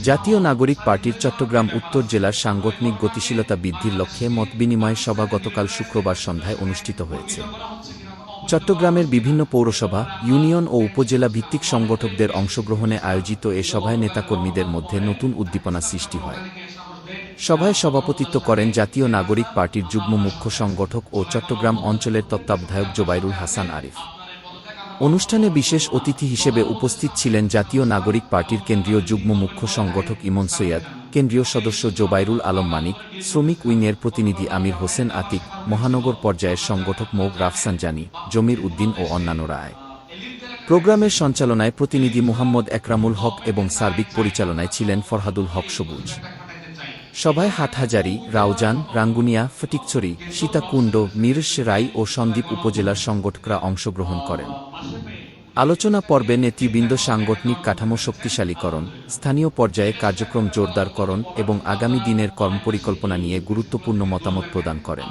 জাতীয় নাগরিক পার্টির চট্টগ্রাম উত্তর জেলার সাংগঠনিক গতিশীলতা বৃদ্ধির লক্ষ্যে মতবিনিময় সভা গতকাল শুক্রবার সন্ধ্যায় অনুষ্ঠিত হয়েছে। চট্টগ্রামের বিভিন্ন পৌরসভা, ইউনিয়ন ও উপজেলা ভিত্তিক সংগঠকদের অংশগ্রহণে আয়োজিত এ সভায় নেতাকর্মীদের মধ্যে নতুন উদ্দীপনা সৃষ্টি হয়। সভায় সভাপতিত্ব করেন জাতীয় নাগরিক পার্টির যুগ্ম মুখ্য সংগঠক ও চট্টগ্রাম অঞ্চলের তত্ত্বাবধায়ক জোবাইরুল হাসান আরিফ। অনুষ্ঠানে বিশেষ অতিথি হিসেবে উপস্থিত ছিলেন জাতীয় নাগরিক পার্টির কেন্দ্রীয় যুগ্ম মুখ্য সংগঠক ইমন সৈয়দ, কেন্দ্রীয় সদস্য জোবাইরুল আলম মানিক, শ্রমিক উইংয়ের প্রতিনিধি আমির হোসেন আতিক, মহানগর পর্যায়ের সংগঠক মৌগ রাফসানজানি, জমির উদ্দিন ও অন্যান্যরা আয় প্রোগ্রামের সঞ্চালনায় প্রতিনিধি মোহাম্মদ একরামুল হক এবং সার্বিক পরিচালনায় ছিলেন ফরহাদুল হক সবুজ। সভায় হাটহাজারি, রাউজান, রাঙ্গুনিয়া, ফটিকছড়ি, সীতাকুণ্ড মিরস রাই ও সন্দ্বীপ উপজেলার সংগঠকরা অংশগ্রহণ করেন। আলোচনা পর্বে নেতৃবৃন্দ সাংগঠনিক কাঠামো শক্তিশালীকরণ, স্থানীয় পর্যায়ে কার্যক্রম জোরদারকরণ এবং আগামী দিনের কর্মপরিকল্পনা নিয়ে গুরুত্বপূর্ণ মতামত প্রদান করেন।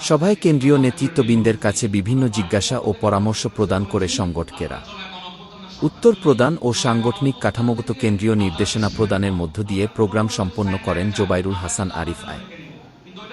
সভায় কেন্দ্রীয় নেতৃত্ববৃন্দের কাছে বিভিন্ন জিজ্ঞাসা ও পরামর্শ প্রদান করে সংগঠকেরা। উত্তর প্রদান ও সাংগঠনিক কাঠামোগত কেন্দ্রীয় নির্দেশনা প্রদানের মধ্য দিয়ে প্রোগ্রাম সম্পন্ন করেন জোবাইরুল হাসান আরিফ আয়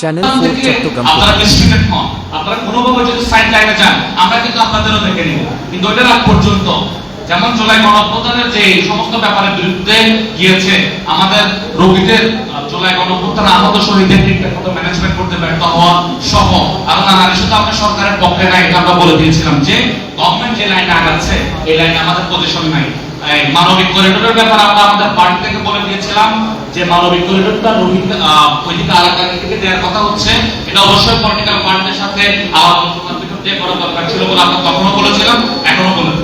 চ্যানেল ফোর চট্টগ্রাম আপনারা ডিস্ট্রিক্টেড হন। আপনারা কোনোভাবে যদি সাইড লাইনে যান আমরা কিন্তু আপনাদেরও দেখে নিব। কিন্তু ওইটার আগ পর্যন্ত। যেমন জুলাই গণঅভ্যুত্থানের যে সমস্ত ব্যাপারের বিরুদ্ধে গিয়েছে, আমাদের রোগীদের জুলাই গণঅভ্যুত্থান আহত শহীদের ঠিকঠাক ম্যানেজমেন্ট করতে ব্যর্থ হওয়া সহ আরও নানা ইস্যু তো আমরা সরকারের পক্ষে নাই, এটা আমরা বলে দিয়েছিলাম যে গভর্নমেন্ট যে লাইনে আগাচ্ছে, এই লাইনে আমাদের পজিশন নাই। মানবিক করিডোরের ব্যাপারে আমরা আমাদের পার্টি থেকে বলে দিয়েছিলাম যে মানবিক করিডোরটা রোহিঙ্গা ওইদিকে আলাদা থেকে দেওয়ার কথা হচ্ছে। এটা অবশ্যই পলিটিক্যাল পার্টির সাথে ভিতর দিয়ে করা দরকার ছিল বলে আমরা তখনও বলেছিলাম এখনও বলে-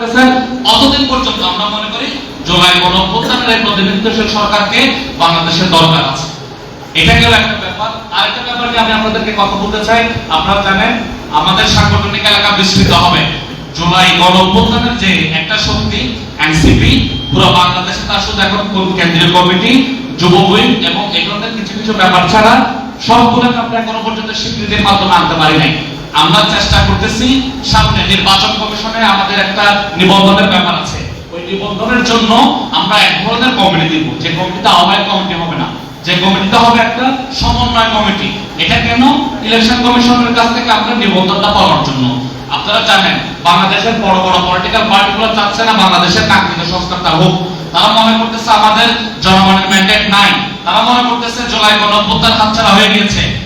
প্রতিষ্ঠা করতে পারতেছে অতদিন পর্যন্ত আমরা মনে করি এই প্রতিনিধিত্বশীল সরকারকে বাংলাদেশের দরকার আছে। এটা গেল একটা ব্যাপার। আরেকটা ব্যাপার আমি আপনাদেরকে কথা বলতে চাই। আপনারা জানেন, আমাদের সাংগঠনিক এলাকা বিস্তৃত হবে। গণ অভ্যুত্থানের যে একটা শক্তি, এনসিপি, পুরো বাংলাদেশে তার শুধু এখন কোন কেন্দ্রীয় কমিটি, যুব উইং এবং কিছু কিছু ব্যাপার ছাড়া সবগুলোকে আমরা এখনও পর্যন্ত স্বীকৃতির মাধ্যমে আনতে পারি নাই। আমরা চেষ্টা করতেছি সামনে নির্বাচন কমিশনে আমাদের একটা নিবন্ধনের ব্যাপার আছে। ওই নিবন্ধনের জন্য আমরা এক ধরনের কমিটি দিব। যে কমিটিটা আহ্বায়ক কমিটি হবে না। যে কমিটিটা হবে একটা সমন্বয় কমিটি। এটা কেন? ইলেকশন কমিশনের কাছ থেকে আমরা নিবন্ধনটা পাওয়ার জন্য। আপনারা জানেন, বাংলাদেশের বড় বড় পলিটিক্যাল পার্টিগুলো চাচ্ছে না বাংলাদেশের কাঙ্ক্ষিত সংস্কারটা হোক। তারা মনে করতেছে আমাদের জনগণের ম্যান্ডেট নাই। তারা মনে করতেছে জুলাই গণঅভ্যুত্থান হাতছাড়া হয়ে গিয়েছে।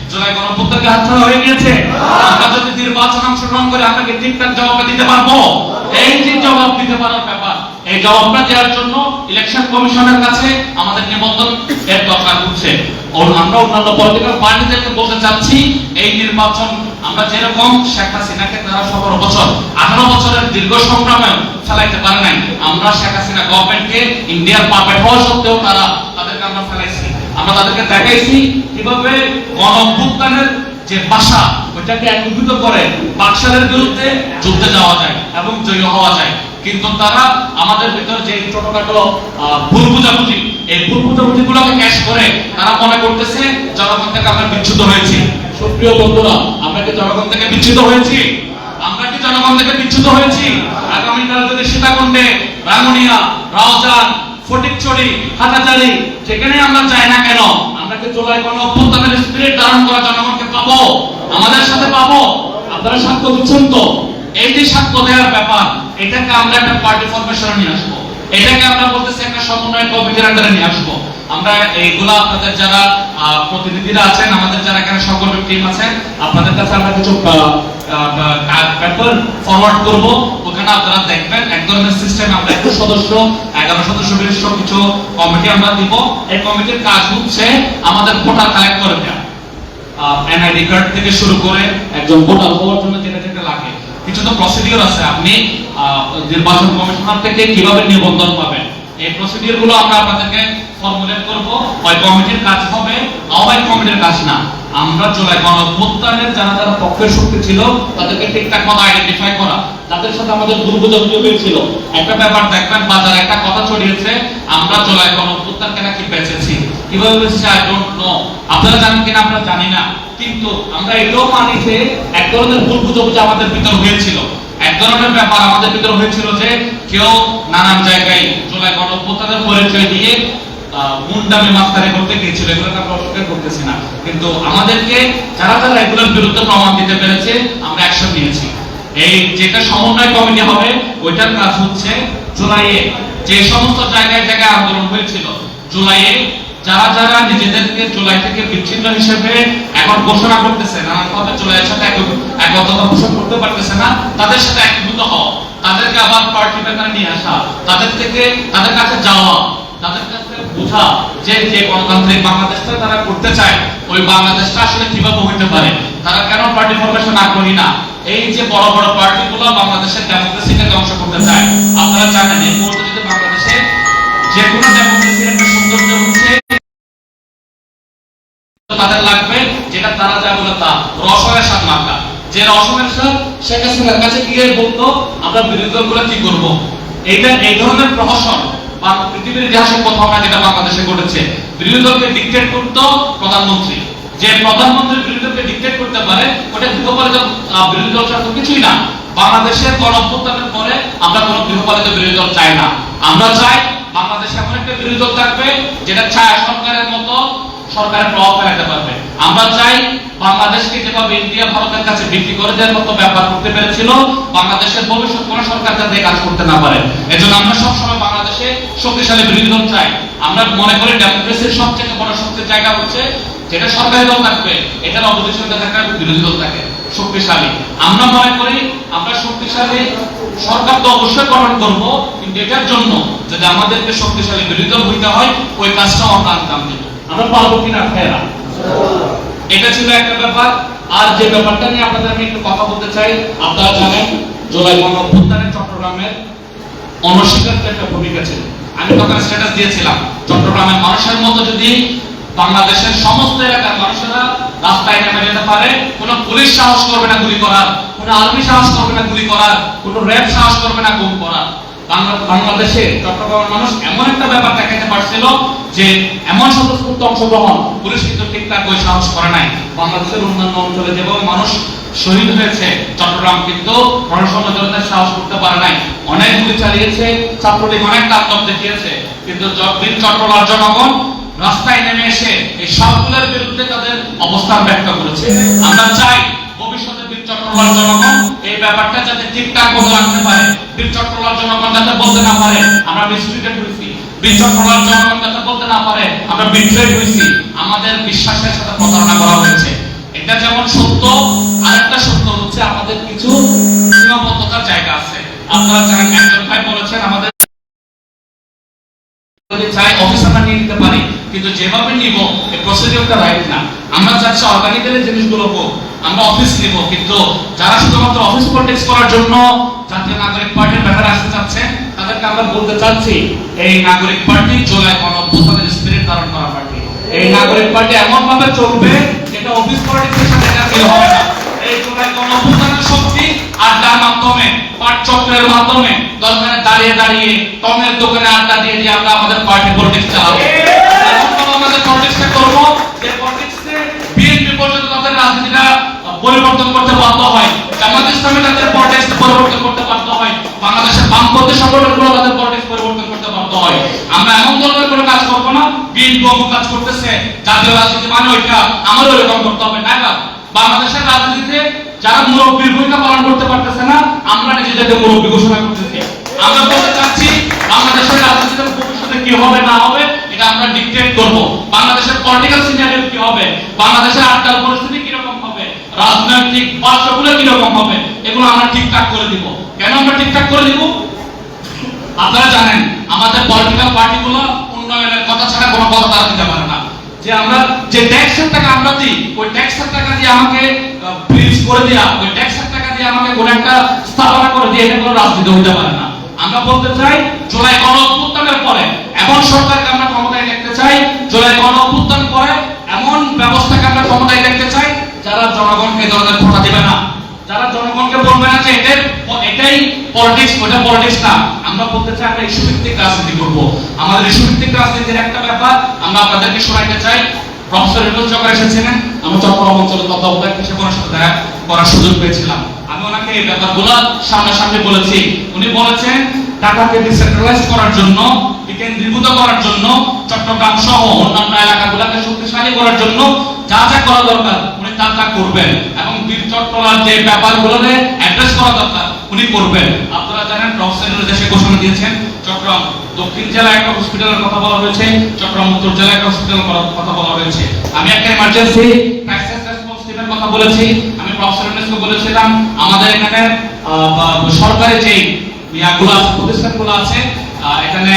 আমরা এই নির্বাচন আমরা যেরকম শেখ হাসিনাকে তারা সতেরো বছর, আঠারো বছরের দীর্ঘ সংগ্রামে ফেলাইতে পারে আমরা শেখ হাসিনা গভর্নমেন্টকে ইন্ডিয়ার পাপেট হওয়া সত্ত্বেও তারা তাদেরকে আমরা ফেলাইছি আমরা তাদেরকে দেখাইছি কীভাবে যে ওইটাকে করে বিরুদ্ধে যুদ্ধে যাওয়া যায় এবং জয়ী হওয়া যায়। কিন্তু তারা আমাদের যে ছোটখাটো ভুল বুঝাবুঝি, এই ভুল বুঝাবুঝি গুলোকে ক্যাশ করে তারা মনে করতেছে জনগণ থেকে আমরা বিচ্ছুত হয়েছি। সুপ্রিয় বন্ধুরা, আমরা কি জনগণ থেকে বিচ্ছুত হয়েছি? আমরা কি জনগণ থেকে বিচ্ছুত হয়েছি? আগামীকাল যদি সীতাকুণ্ডে, রাঙ্গুনিয়া, রাউজান ফটিকছড়ি, হাটাচারি যেখানে আমরা চাই না কেন আমরা কি জুলাই কোন অভ্যুত্থানের স্পিরিট ধারণ করা জনগণকে পাবো, আমাদের সাথে পাবো, আপনারা সাক্ষ্য দিচ্ছেন তো? এই যে সাক্ষ্য দেওয়ার ব্যাপার, এটাকে আমরা একটা পার্টি ফরমেশনে নিয়ে আসব। এটাকে আমরা বলতেছি একটা সমন্বয় কমিটির আন্ডারে নিয়ে আসব। আমরা এইগুলা আপনাদের যারা প্রতিনিধিরা আছেন, আমাদের যারা এখানে সংগঠক টিম আছেন, আপনাদের কাছে আমরা কিছু পেপার ফরওয়ার্ড করব। ওখানে আপনারা দেখবেন এক ধরনের সিস্টেম আমরা একটু সদস্য, এগারো সদস্য বিশিষ্ট কিছু কমিটি আমরা দিব। এই কমিটির কাজ হচ্ছে আমাদের ভোটার কালেক্ট করে দেওয়া এনআইডি কার্ড থেকে শুরু করে একজন ভোটার হওয়ার জন্য যেটা যেটা লাগে। কিছু তো প্রসিডিওর আছে, আপনি নির্বাচন কমিশনার থেকে কীভাবে নিবন্ধন পাবেন। এই প্রসিডিওরগুলো আমরা আপনাদেরকে ফর্মুলেট করব ওই কমিটির কাজ হবে আহ্বায়ক কমিটির কাজ না। আমরা জুলাই গণ যারা যারা পক্ষের শক্তি ছিল, তাদেরকে ঠিকঠাক মতো আইডেন্টিফাই করা। তাদের সাথে আমাদের দুর্বোধনীয় হয়েছিল একটা ব্যাপার দেখবেন, বাজারে একটা কথা ছড়িয়েছে, আমরা জুলাই গণ অভ্যুত্থানকে নাকি বেঁচেছি। কীভাবে বেঁচেছি? আই ডোন্ট নো আপনারা জানেন কিনা? আমরা জানি না। কিন্তু আমরা এটাও মানি যে এক ধরনের ভুল বুঝাবুঝি আমাদের ভিতর হয়েছিল। এক ধরনের ব্যাপার আমাদের ভিতর হয়েছিল যে কেউ নানান জায়গায় জুলাই গণ পরিচয় দিয়ে আহ, মুন্ডামি মাস্তারি করতে গিয়েছিল এগুলোকে আমরা অস্বীকার করতেছি না। কিন্তু আমাদেরকে যারা যারা এগুলোর বিরুদ্ধে প্রমাণ দিতে পেরেছে আমরা অ্যাকশন নিয়েছি। এই যেটা সমন্বয় কমিটি হবে ওইটার কাজ হচ্ছে জুলাইয়ে যে সমস্ত জায়গায় জায়গায় আন্দোলন হয়েছিল জুলাইয়ে যারা যারা নিজেদেরকে জুলাই থেকে বিচ্ছিন্ন হিসেবে এখন ঘোষণা করতেছে নানান ভাবে জুলাইয়ের সাথে এক- একত্রতা পোষণ করতে পারতেছে না তাদের সাথে একভূত হও। তাদেরকে আবার পার্টি ব্যাপারে নিয়ে আসা তাদের থেকে তাদের কাছে যাওয়া। তাদের কাছে বোঝা যে যে গণতান্ত্রিক বাংলাদেশটা তারা করতে চায়, ওই বাংলাদেশটা আসলে কীভাবে হইতে পারে? তারা কেন পার্টি ফরমেশন আগ্রহী না? এই যে বড় বড় পার্টিগুলো বাংলাদেশের ডেমোক্রেসিকে ধ্বংস করতে চায়, আপনারা জানেন এই মুহূর্তে বাংলাদেশে যে কোনো ডেমোক্রেসির একটা সৌন্দর্য হচ্ছে, তাদের লাগবে যেটা তারা যা বলে তা রসনের স্বাদ মার্কা যে রসনের স্বাদ শেখ হাসিনার কাছে গিয়ে বলতো, আমরা বিরোধী দলগুলো কি করব? এইটা এই ধরনের প্রহসন পৃথিবীর ইতিহাসে প্রথম না যেটা বাংলাদেশে ঘটেছে। বিরোধী দলকে ডিক্টেট করতো প্রধানমন্ত্রী। যে প্রধানমন্ত্রী বিরোধী দলকে ডিক্টেট করতে পারে, ওটা গৃহপালিত বিরোধী দল ছাড়া কিছুই না। বাংলাদেশের গণ অভ্যুত্থানের পরে আমরা কোনো গৃহপালিত বিরোধী দল চাই না। আমরা চাই বাংলাদেশে এমন একটা বিরোধী দল থাকবে, যেটা ছায়া সরকারের মতো সরকারের প্রভাব ফেলাতে পারবে। আমরা চাই বাংলাদেশকে যেভাবে ইন্ডিয়া ভারতের কাছে বিক্রি করে দেওয়ার মতো ব্যাপার করতে পেরেছিল, বাংলাদেশের ভবিষ্যৎ কোন সরকার যাতে কাজ করতে না পারে। এজন্য আমরা সবসময় বাংলাদেশে শক্তিশালী বিরোধী দল চাই। আমরা মনে করি ডেমোক্রেসির সবচেয়ে বড় শক্তির জায়গা হচ্ছে যেটা সরকারি দল থাকবে, এটার অপোজিশনে থাকা বিরোধী দল থাকে, শক্তিশালী। আমরা মনে করি আমরা শক্তিশালী, সরকার তো অবশ্যই গঠন করব, কিন্তু এটার জন্য যদি আমাদেরকে শক্তিশালী বিরোধী দল হইতে হয়, ওই কাজটাও আমরা আনতাম আমরা পারব কিনা ফেরা এটা ছিল একটা ব্যাপার। আর যে ব্যাপারটা নিয়ে আপনাদের আমি একটু কথা বলতে চাই, আপনারা জানেন জুলাই গণ অভ্যুত্থানের চট্টগ্রামের অনস্বীকারের একটা ভূমিকা ছিল। আমি তখন স্ট্যাটাস দিয়েছিলাম, চট্টগ্রামের মানুষের মতো যদি বাংলাদেশের সমস্ত এলাকার মানুষেরা রাস্তায় নেমে যেতে পারে, কোন পুলিশ সাহস করবে না গুলি করার, কোন আর্মি সাহস করবে না গুলি করার, কোন র্যাব সাহস করবে না গুম করার। বাংলাদেশে চট্টগ্রামের মানুষ এমন একটা ব্যাপার দেখাতে পারছিল যে এমন স্বতঃস্ফূর্ত অংশগ্রহণ পুলিশ কিন্তু ঠিকঠাক ওই সাহস করে নাই। বাংলাদেশের অন্যান্য অঞ্চলে যেভাবে মানুষ শহীদ হয়েছে, চট্টগ্রাম কিন্তু অন্য সাহস করতে পারে নাই। অনেক গুলি চালিয়েছে, ছাত্রলীগ অনেক তাত্ত্ব দেখিয়েছে, কিন্তু যতদিন চট্টগ্রাম জনগণ রাস্তায় নেমে এসে এই সবগুলোর বিরুদ্ধে তাদের অবস্থান ব্যক্ত করেছে। আমরা চাই চট্টগ্রাম জনগণ, এই ব্যাপারটা যাতে ঠিকঠাক মতো রাখতে পারে। বীর চট্টগ্রাম জনগণ যাতে বলতে না পারে, আমরা মিসট্রিটেড হয়েছি বীর চট্টগ্রাম জনগণ যাতে বলতে না পারে, আমরা বিট্রেড হয়েছি আমাদের বিশ্বাসের সাথে প্রতারণা করা হয়েছে। এটা যেমন সত্য, আরেকটা সত্য হচ্ছে আমাদের কিছু সীমাবদ্ধতার জায়গা আছে। আপনারা জানেন, একজন ভাই বলেছেন, আমাদের চাই অফিস আমরা নিয়ে নিতে পারি, কিন্তু যেভাবে নিব, এই প্রসিডিউরটা রাইট না। আমরা চাচ্ছি অর্গানিক্যালি জিনিসগুলো হোক আমরা অফিস নিব কিন্তু যারা শুধুমাত্র অফিস পলিটিক্স করার জন্য জাতীয় নাগরিক পার্টির ব্যাপারে আসতে চাচ্ছেন তাদেরকে আমরা বলতে চাচ্ছি এই নাগরিক পার্টি জুলাই গণ অভ্যুত্থানের স্পিরিট ধারণ করা পার্টি। এই নাগরিক পার্টি এমন ভাবে চলবে যেটা অফিস পলিটিক্সের সাথে জাতীয় হবে না। এই জুলাই গণ অভ্যুত্থানের শক্তি আড্ডার মাধ্যমে পাট চক্রের মাধ্যমে দরকারে দাঁড়িয়ে দাঁড়িয়ে টমের দোকানে আড্ডা দিয়ে দিয়ে আমরা আমাদের পার্টি পলিটিক্স চালাবো। আমাদের পলিটিক্সটা করব। পরিবর্তন করতে বাধ্য হয়। জামাত ইসলামী তাদের পলিটিক্স পরিবর্তন করতে বাধ্য হয়। বাংলাদেশের বামপন্থী সংগঠনগুলো তাদের পলিটিক্স পরিবর্তন করতে বাধ্য হয়। আমরা এমন ধরনের কোনো কাজ করব না। বিএনপি অমুক কাজ করতেছে, জাতীয় রাজনীতি মানে ওইটা। আমারও এরকম করতে হবে না? বাংলাদেশের রাজনীতিতে যারা মুরব্বীর ভূমিকা পালন করতে পারতেছে না, আমরা নিজেদেরকে মুরব্বী ঘোষণা করতেছি। আমরা বলতে চাচ্ছি, বাংলাদেশের রাজনীতিতে ভবিষ্যতে কি হবে, না হবে, এটা আমরা ডিকটেট করব। বাংলাদেশের পলিটিক্যাল সিনারিও কি হবে? বাংলাদেশের আড্ডার পরিস্থিতি হবে রাজনৈতিক বাস্তবগুলো কীরকম হবে, এগুলো আমরা ঠিকঠাক করে দিব। কেন আমরা ঠিকঠাক করে দিব? আপনারা জানেন, আমাদের পলিটিক্যাল পার্টিগুলো উন্নয়নের কথা ছাড়া কোনো কথা তারা দিতে পারে না। যে আমরা যে ট্যাক্সের টাকা আমরা দিই, ওই ট্যাক্সের টাকা দিয়ে আমাকে ব্রিজ করে দেয়া, ওই ট্যাক্সের টাকা দিয়ে আমাকে কোনো একটা স্থাপনা করে দিয়ে এটা কোনো রাজনীতি হতে পারে না। আমরা বলতে চাই, জুলাই গণ পরে, এমন সরকারকে আমরা ক্ষমতায় দেখতে চাই, জুলাই গণ পরে জনগণকে ধরনের ভোটা দিবে না। যারা জনগণকে বলবে না যে এটাই এটাই পলিটিক্স ওটা পলিটিক্স না। আমরা বলতে চাই আমরা ইস্যু ভিত্তিক রাজনীতি করব। আমাদের ইস্যু ভিত্তিক রাজনীতির একটা ব্যাপার, আমরা আপনাদেরকে শোনাইতে চাই। প্রফেসর রিনুল চক্র এসেছিলেন। আমি চট্টগ্রাম অঞ্চলের তত্ত্বাবধায়ক হিসেবে ওনার সাথে দেখা করার সুযোগ পেয়েছিলাম। আমি ওনাকে এই ব্যাপারগুলো সামনাসামনি বলেছি। উনি বলেছেন টাকাকে ডিসেন্ট্রালাইজ করার জন্য বিকেন্দ্রীভূত করার জন্য, চট্টগ্রাম সহ অন্যান্য এলাকাগুলোকে শক্তিশালী করার জন্য যা যা করা দরকার তা করবেন এবং বীর চট্টলার যে ব্যাপারগুলোকে অ্যাড্রেস করা দরকার, উনি করবেন। আপনারা জানেন প্রফেসর দেশে ঘোষণা দিয়েছেন, চট্টগ্রাম দক্ষিণ জেলায় একটা হসপিটালের কথা বলা হয়েছে, চট্টগ্রাম উত্তর জেলায় একটা হসপিটালের কথা বলা হয়েছে। আমি একটা ইমার্জেন্সি ক্রাইসিস রেসপন্স টিমের কথা বলেছি, আমি প্রফেসর ইউনেস্কো বলেছিলাম, আমাদের এখানে সরকারি যেই ইয়াগুলো, প্রতিষ্ঠানগুলো আছে এখানে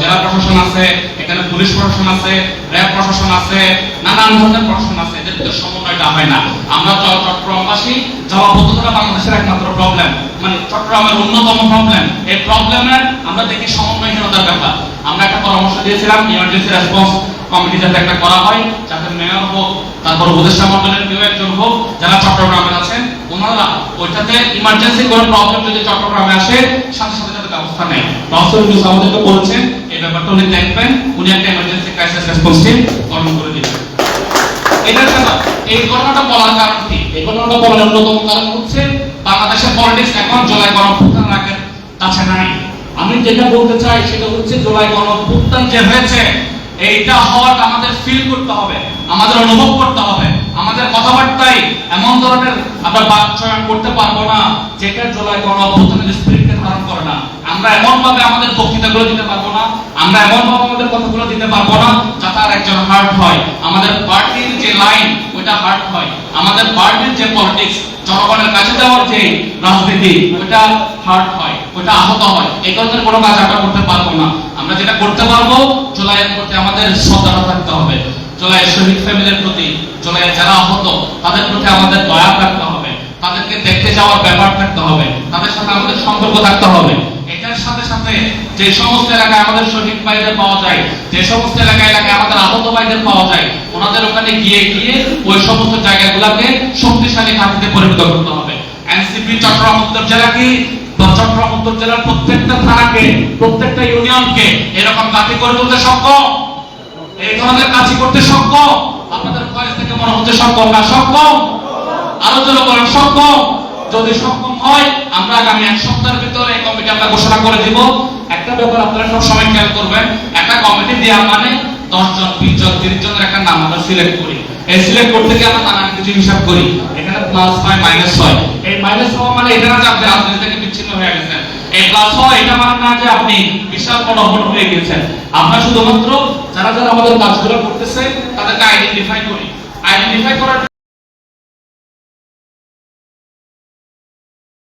জেলা প্রশাসন আছে এখানে পুলিশ প্রশাসন আছে, র্যাব প্রশাসন আছে, নানান ধরনের প্রশাসন আছে, এদের ভিতরে সমন্বয়টা হয় না। আমরা চ- চট্টগ্রামবাসী জলাবদ্ধতা বাংলাদেশের একমাত্র প্রবলেম মানে চট্টগ্রামের অন্যতম প্রবলেম এই প্রবলেমের আমরা দেখি সমন্বয়হীনতার ব্যাপার। আমরা একটা পরামর্শ দিয়েছিলাম ইমার্জেন্সি রেসপন্স কমিটি যাতে একটা করা হয়, যাতে মেয়র হোক, তারপর উপদেষ্টা মন্ডলের কেউ একজন হোক, যারা চট্টগ্রামে আছেন, ওনারা ওইটাতে ইমার্জেন্সি কোনো প্রবলেম যদি চট্টগ্রামে আসে, সাথে সাথে যাতে ব্যবস্থা নেয়। ইউনুস আমাদেরকে বলেছেন এই ব্যাপারটা উনি দেখবেন উনি একটা ইমার্জেন্সি ক্রাইসিস রেসপন্স টিম গঠন করে দিবেন। এটা কেন এই ঘটনাটা বলার কারণ কি? এই ঘটনাটা বলার অন্যতম কারণ হচ্ছে বাংলাদেশের পলিটিক্স এখন জুলাই গণঅভ্যুত্থান আগের কাছে নাই। আমি যেটা বলতে চাই সেটা হচ্ছে জুলাই গণঅভ্যুত্থান যে হয়েছে, এইটা হওয়াটা আমাদের ফিল করতে হবে, আমাদের অনুভব করতে হবে, আমাদের কথাবার্তায় এমন ধরনের আমরা বাচ্চয়ন করতে পারব না, যেটা জুলাই গণঅভ্যুত্থানের ধারণ করে না। আমরা এমন ভাবে আমাদের বক্তৃতাগুলো দিতে পারব না। আমরা এমন ভাবে আমাদের কথাগুলো দিতে পারব না যাতে আর একজন হার্ট হয়। আমাদের পার্টির যে লাইন ওটা হার্ট হয়। আমাদের পার্টির যে পলিটিক্স জনগণের কাছে দেওয়ার যে রাজনীতি ওটা হার্ট হয় ওটা আহত হয়। এই ধরনের কোনো কাজ আমরা করতে পারব না। আমরা যেটা করতে পারব, জুলাইয়ের প্রতি আমাদের শ্রদ্ধা থাকতে হবে। জুলাইয়ের শহীদ ফ্যামিলির প্রতি, জুলাইয়ের যারা আহত, তাদের প্রতি আমাদের দয়া থাকতে হবে। তাদেরকে দেখতে যাওয়ার ব্যাপার থাকতে হবে। তাদের সাথে আমাদের সম্পর্ক থাকতে হবে। এটার সাথে সাথে যে সমস্ত এলাকায় আমাদের শহীদ ভাইদের পাওয়া যায়, যে সমস্ত এলাকায় এলাকায় আমাদের আহত ভাইদের পাওয়া যায়, ওনাদের ওখানে গিয়ে গিয়ে ওই সমস্ত জায়গাগুলোকে শক্তিশালী ঘাটিতে পরিণত করতে হবে। এনসিপি চট্টগ্রাম উত্তর জেলা কি? চট্টগ্রাম উত্তর জেলার প্রত্যেকটা থানাকে, প্রত্যেকটা ইউনিয়নকে এরকম ঘাটি করে তুলতে সক্ষম? এই ধরনের কাজ করতে সক্ষম? আপনাদের ভয়েস থেকে মনে হচ্ছে সক্ষম না সক্ষম? আরও জোরে সক্ষম। যদি সক্ষম হয়, আমরা আগামী এক সপ্তাহের ভিতরে এই কমিটি আমরা ঘোষণা করে দিব। একটা ব্যাপার আপনারা সব সময় খেয়াল করবেন, একটা কমিটি দেওয়া মানে দশ জন বিশ জন তিরিশ জনের একটা নাম আমরা সিলেক্ট করি। এই সিলেক্ট করতে গিয়ে আমরা নানান কিছু হিসাব করি। এখানে প্লাস হয় মাইনাস হয়। এই মাইনাস হওয়া মানে এটা না যে আপনি রাজনীতি থেকে বিচ্ছিন্ন হয়ে গেছেন। এই প্লাস হওয়া, এটা মানে না যে আপনি বিশাল বড় বড় হয়ে গেছেন আমরা শুধুমাত্র যারা যারা আমাদের কাজগুলো করতেছে, তাদেরকে আইডেন্টিফাই করি। আইডেন্টিফাই করার